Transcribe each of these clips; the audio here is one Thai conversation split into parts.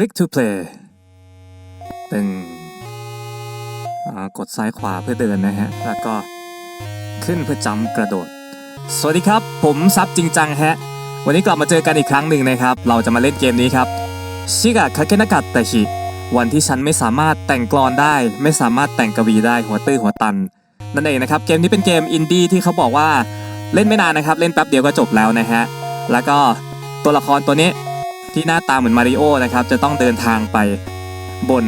click to play ตึงกดซ้ายขวาเพื่อเดินนะฮะ แล้วก็ขึ้นเพื่อจำกระโดด สวัสดีครับ ผมซับจริงจังฮะ วันนี้กลับมาเจอกันอีกครั้งหนึ่งนะครับ เราจะมาเล่นเกมนี้ครับชิกะคาเกนากะตะฮิวันที่ฉันไม่สามารถแต่งกลอนได้ ไม่สามารถแต่งกวีได้หัวตื้อหัวตัน นั่นเองนะครับ เกมนี้เป็นเกมอินดี้ที่เขาบอกว่าเล่นไม่นานนะครับ เล่นแป๊บเดียวก็จบแล้วนะฮะ แล้วก็ตัวละครตัวนี้ ที่หน้าตาเหมือนมาริโอนะครับ จะต้องเดินทางไปบน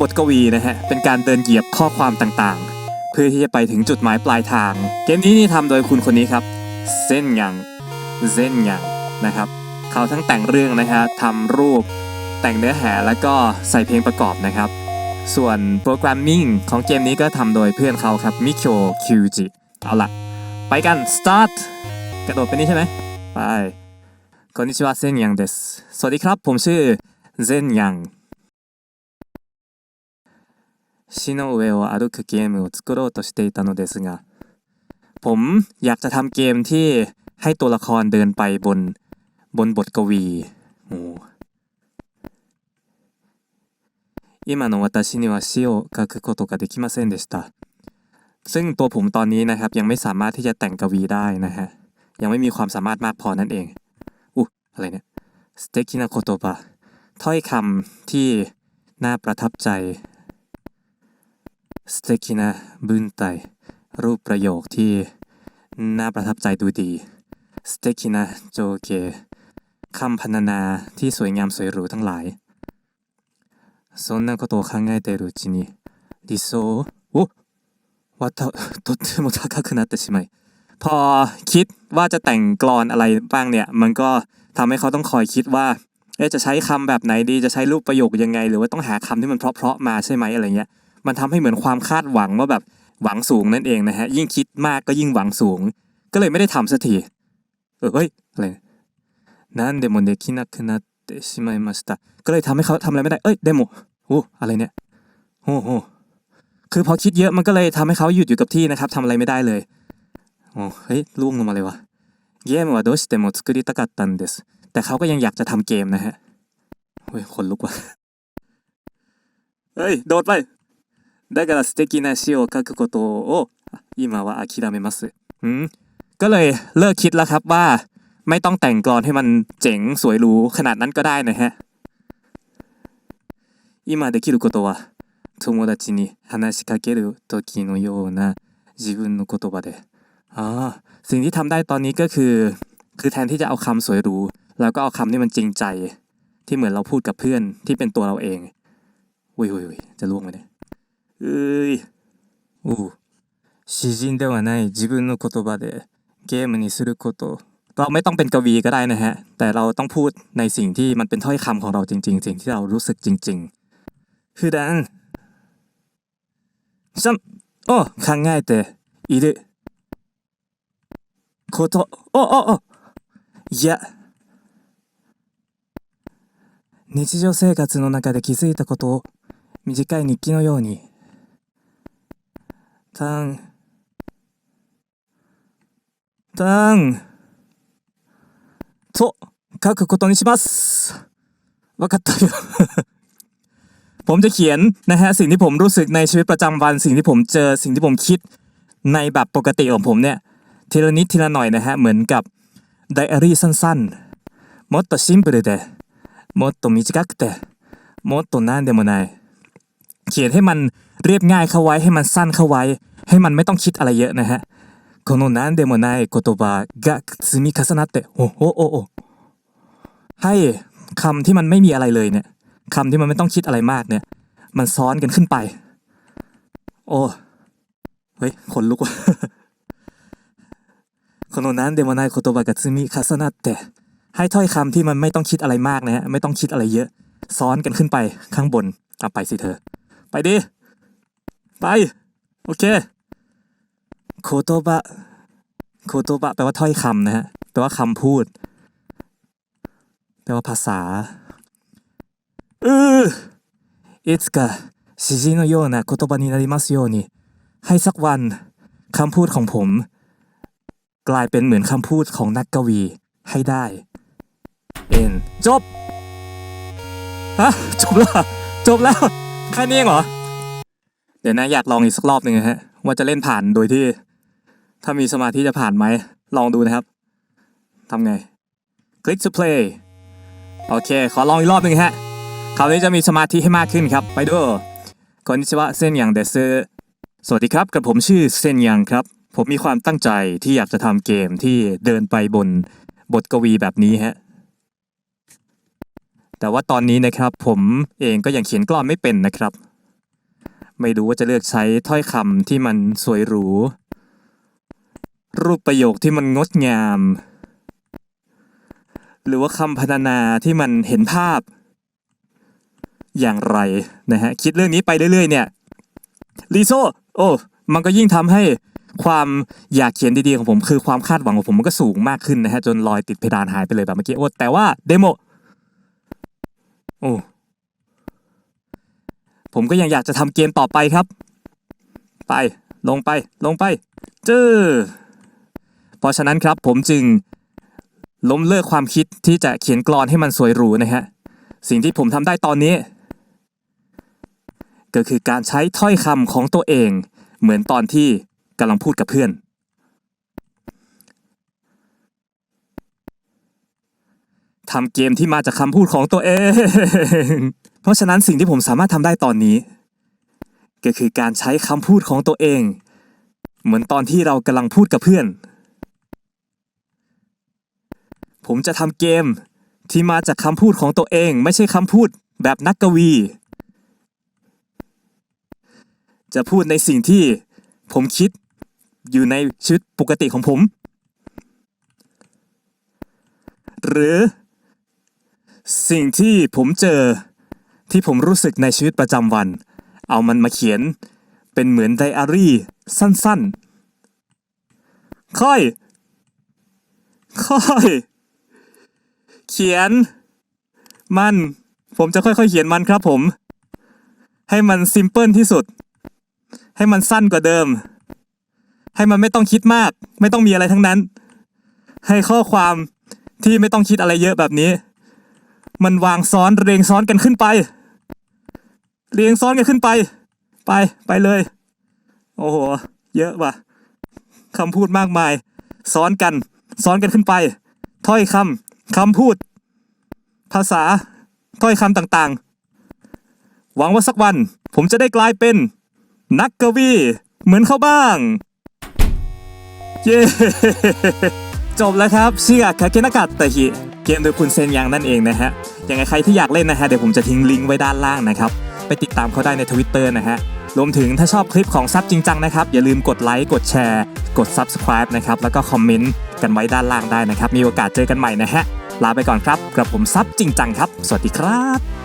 บทกวีนะฮะ เป็นการเดินเหยียบข้อความต่างๆ เพื่อที่จะไปถึงจุดหมายปลายทาง เกมนี้นี่ทำโดยคุณคนนี้ครับ เส้นยังเส้นยังนะครับ เขาทั้งแต่งเรื่องนะฮะทำรูปแต่งเนื้อหาแล้วก็ใส่เพลงประกอบนะครับ ส่วนโปรแกรมมิ่งของเกมนี้ก็ทำโดยเพื่อนเขาครับมิโ o คิวจิเอาละไปกัน start กระโดดไปนี่ใช่ไหมไป こんにちはเซนยังเดสสวัสดีครับ ผมชื่อเซนยัง死の上を歩くゲームを作ろうとしていたのですがผมอยากจะทำเกมที่ให้ตัวละครเดินไปบนบนบทกวีโอ้今の私には詩を書くことができませんでしたซึ่งตัวผมตอนนี้นะครับยังไม่สามารถที่จะแต่งกวีได้นะฮะยังไม่มีความสามารถมากพอนั่นเอง อุ๊อะไรเนี่ยสเตคินาโคโตบะถ้อยคำที่น่าประทับใจสเตคินาบุนไตรูปประโยคที่น่าประทับใจดูดีสเตคินาโจเกคำพรรณนาที่สวยงามสวยหรูทั้งหลาย そんなことを考えているうちに理想をおว่าととっても高くなってしまい พอคิดว่าจะแต่งกลอนอะไรบ้างเนี่ย มันก็ทำให้เขาต้องคอยคิดว่าเอ๊ะจะใช้คำแบบไหนดีจะใช้รูปประโยคยังไง หรือว่าต้องหาคำที่มันเพราะๆมาใช่ไหมอะไรเงี้ยมันทำให้เหมือนความคาดหวังว่าแบบหวังสูงนั่นเองนะฮะยิ่งคิดมากก็ยิ่งหวังสูง ก็เลยไม่ได้ทำสักทีเออเฮ้ยอะไรนั่นเดโมเดคินักนัตเตชิมายมาสตาก็เลยทำให้เขาทำอะไรไม่ได้เอ้ยเดโมโอ้อะไรเนี่ยโอ้โหคือพอคิดเยอะมันก็เลยทำให้เขาหยุดอยู่กับที่นะครับทำอะไรไม่ได้เลย โอ้เฮ้ยล่วงลงมาเลยวะเกมว่าどうしても作りたかったんですแต่เขาก็ยังอยากจะทำเกมนะฮะเฮ้ยขนลุกว่ะเฮ้ยโดดไปだから素敵な詩を書くことを今は諦めますอืมก็เลยเลิกคิดแล้วครับว่า ไม่ต้องแต่งกลอนให้มันเจ๋งสวยหรูขนาดนั้นก็ได้นะฮะ今できることは友達に話しかける時のような自分の言葉で อ่าสิ่งที่ทำได้ตอนนี้ก็คือ คือแทนที่จะเอาคำสวยหรูแล้วก็เอาคำที่มันจริงใจ ที่เหมือนเราพูดกับเพื่อนที่เป็นตัวเราเองอุ้ยอุ้ยอุ้ยจะล่วงไหมเนี่ยเอ้ยอู้詩人ではない自分の言葉でゲームにすることเราไม่ต้องเป็นกวีก็ได้นะฮะ แต่เราต้องพูดในสิ่งที่มันเป็นถ้อยคำของเราจริง ๆ สิ่งที่เรารู้สึกจริง ๆ普段ちゃんを考えている ことおおおいや日常生活の中で気づいたことを短い日記のようにタンタンと書くことにしますわかったよ ผมจะเขียนนะฮะสิ่งที่ผมรู้สึกในชีวิตประจำวัน สิ่งที่ผมเจอสิ่งที่ผมคิดในแบบปกติของผมเนี่ย ทีละนิดทีละหน่อยนะฮะเหมือนกับไดอารี่สั้นๆもっとシンプルでもっと短くてもっと何でもないเขียนให้มันเรียบง่ายเข้าไว้ให้มันสั้นเข้าไว้ ให้มันไม่ต้องคิดอะไรเยอะนะฮะこの何でもない言葉が積み重なってโอ้โหโอ้โหให้คำที่มันไม่มีอะไรเลยเนี่ยคำที่มันไม่ต้องคิดอะไรมากเนี่ย มันซ้อนกันขึ้นไป โอ้ เฮ้ย ขนลุกว่ะ この何でもない言葉が積み重なってให้ถ้อยคำที่มันไม่ต้องคิดอะไรมากนะฮะ ไม่ต้องคิดอะไรเยอะ ซ้อนกันขึ้นไปข้างบนเอาไปสิเธอ ไปดิ ไป โอเคโคโตบะโคโตบะแปลว่าถ้อยคำนะฮะ แปลว่าคำพูด แปลว่าภาษา うーいつか詩人のような言葉になりますようにให้สักวันคำพูดของผม กลายเป็นเหมือนคำพูดของนักกวีให้ได้ เอ็นจบฮะจบแล้วจบแล้วแค่นี้เองเหรอ เดี๋ยวนะอยากลองอีกสักรอบหนึ่งฮะว่าจะเล่นผ่านโดยที่ ถ้ามีสมาธิจะผ่านไหม ลองดูนะครับทำไง click to play โอเค ขอลองอีกรอบหนึ่งฮะคราวนี้จะมีสมาธิให้มากขึ้นครับ ไปดูคนนิชวะเส้นอย่างเดซสวัสดีครับ กับผมชื่อเซนยังครับ ผมมีความตั้งใจที่อยากจะทำเกมที่เดินไปบนบทกวีแบบนี้ฮะ แต่ว่าตอนนี้นะครับผมเองก็ยังเขียนกลอนไม่เป็นนะครับ ไม่รู้ว่าจะเลือกใช้ถ้อยคำที่มันสวยหรู รูปประโยคที่มันงดงาม หรือว่าคำพรรณนาที่มันเห็นภาพ อย่างไรนะฮะ คิดเรื่องนี้ไปเรื่อยๆเนี่ยลีโซโอ้ มันก็ยิ่งทำให้ ความอยากเขียนดีๆของผมคือความคาดหวังของผมมันก็สูงมากขึ้นนะฮะจนลอยติดเพดานหายไปเลยแบบเมื่อกี้โอ้แต่ว่าเดโมโอ้ผมก็ยังอยากจะทำเกมต่อไปครับ ไปลงไปลงไปเจอเพราะฉะนั้นครับผมจึงล้มเลิกความคิดที่จะเขียนกลอนให้มันสวยหรูนะฮะสิ่งที่ผมทำได้ตอนนี้ ก็คือการใช้ถ้อยคำของตัวเอง เหมือนตอนที่ กำลังพูดกับเพื่อน ทำเกมที่มาจากคำพูดของตัวเอง เพราะฉะนั้นสิ่งที่ผมสามารถทำได้ตอนนี้ ก็คือการใช้คำพูดของตัวเอง เหมือนตอนที่เรากำลังพูดกับเพื่อน ผมจะทำเกมที่มาจากคำพูดของตัวเอง ไม่ใช่คำพูดแบบนักกวี จะพูดในสิ่งที่ผมคิด อยู่ในชีวิตปกติของผม หรือ สิ่งที่ผมเจอที่ผมรู้สึกในชีวิตประจำวัน เอามันมาเขียนเป็นเหมือนไดอารี่ สั้นๆ ค่อย ค่อย เขียน มัน ผมจะค่อยๆ เขียนมันครับผม ให้มันซิมเพิลที่สุด ให้มันสั้นกว่าเดิม ให้มันไม่ต้องคิดมาก ไม่ต้องมีอะไรทั้งนั้น ให้ข้อความที่ไม่ต้องคิดอะไรเยอะแบบนี้ มันวางซ้อนเรียงซ้อนกันขึ้นไป เรียงซ้อนกันขึ้นไป ไปไปเลย โอ้โห เยอะว่ะคำพูดมากมาย ซ้อนกัน ซ้อนกันขึ้นไป ถ้อยคำคำพูด ภาษา ถ้อยคำต่างๆ หวังว่าสักวัน ผมจะได้กลายเป็น นักกวี เหมือนเขาบ้าง เย้จบแล้วครับชื่อคาเกนากาตะฮิเกมโดยคุณเซนยังนั่นเองนะฮะยังไงใครที่อยากเล่นนะฮะเดี๋ยวผมจะทิ้งลิงก์ไว้ด้านล่างนะครับไปติดตามเขาได้ในทวิตเตอร์นะฮะรวมถึงถ้าชอบคลิปของซับจริงจังนะครับ อย่าลืมกดไลค์กดแชร์ กด Subscribe นะครับ แล้วก็คอมเมนต์กันไว้ด้านล่างได้นะครับ มีโอกาสเจอกันใหม่นะฮะ ลาไปก่อนครับ กระผมซับจริงจังครับ สวัสดีครับ